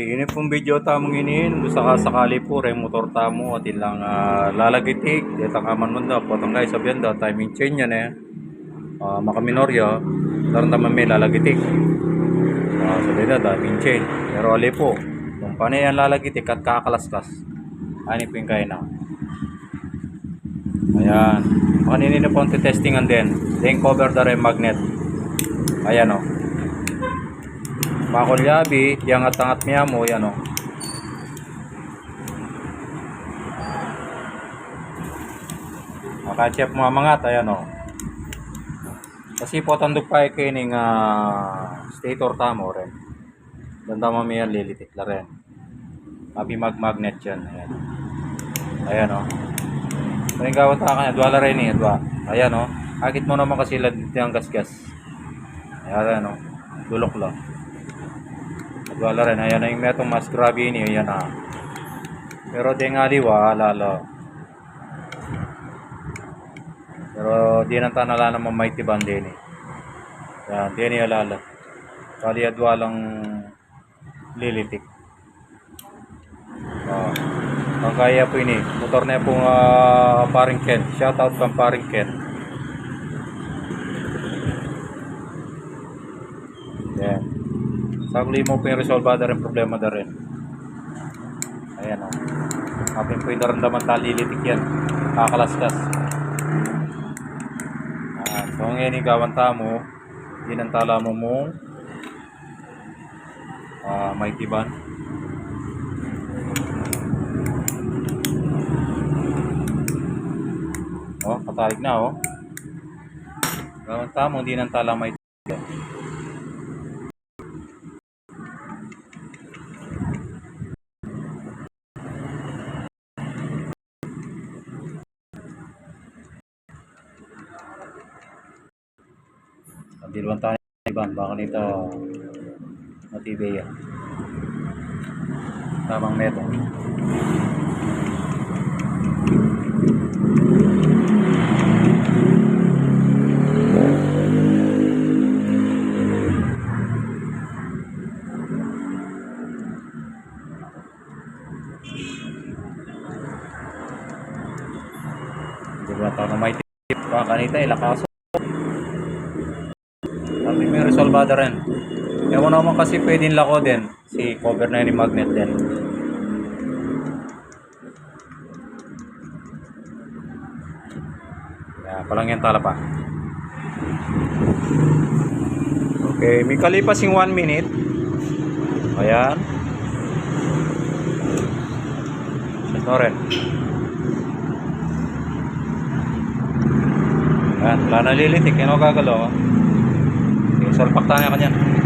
Ini pong video tamong inin, saka sakali po rin motor tamo at ilang uh, lalagitik, dito ka man munda po tang guys sabihan daw timing chain yan eh. Uh, makaminorya, daran naman may lalagitik. Uh, sabi na timing chain. Pero ali po, kung paano yan lalagitik at kakalaskas, ani po yung kaya na. Ayan. Kanina na po ang testingan din. Then cover the rim magnet. Ayan o. Oh. Makulyabi, yang at-angat niya mo, yan o. Makachep mo mga ayan o. Kasi po tandog pa kining uh, stator tamo rin. Ganda mo may lilitik la rin. Mabi mag-magnet yan. Ayan. Ayan o. Ring gawat ka kanya, dwala rin eh, dwa. Ayan o. Akit mo naman kasi lad yung gas-gas. Ayan o. Dulok lang. Wala rin. Ayan na yung metong mas grabe ini. Ayan na. Pero di nga liwa, alala. Pero di nang tanala naman may tiban din eh. Yan, di ni alala. Kali adwa lang lilitik. Oh. Ang kaya po ini. Motor na pong uh, paring Ken. Shoutout kang paring Ken. Yan. Sagli mo po yung resolvada rin problema na rin. Ayan o. Oh. Po yung naramdaman talilitik yan. Kakalaskas. Ayan. So ang yan ikawan mo, dinantala mo mong uh, may tiban. Oh, katalig na oh. Gawan tamo, hindi nang tala may tiban. Dilwan tayo iban baka nito matibay yan. Tamang meto. Dilwan tayo ng tip. Baka nito ilakaso. Sabi may resolvada rin. Ewan naman kasi pwedeng lako din. Si cover na yun yung magnet din. Kaya palang yan tala pa. Okay, may kalipas yung 1 minute. Ayan. Ito. Ayan, wala na lilitik. Yan o gagalaw. oh. Salpak tayo kanyan.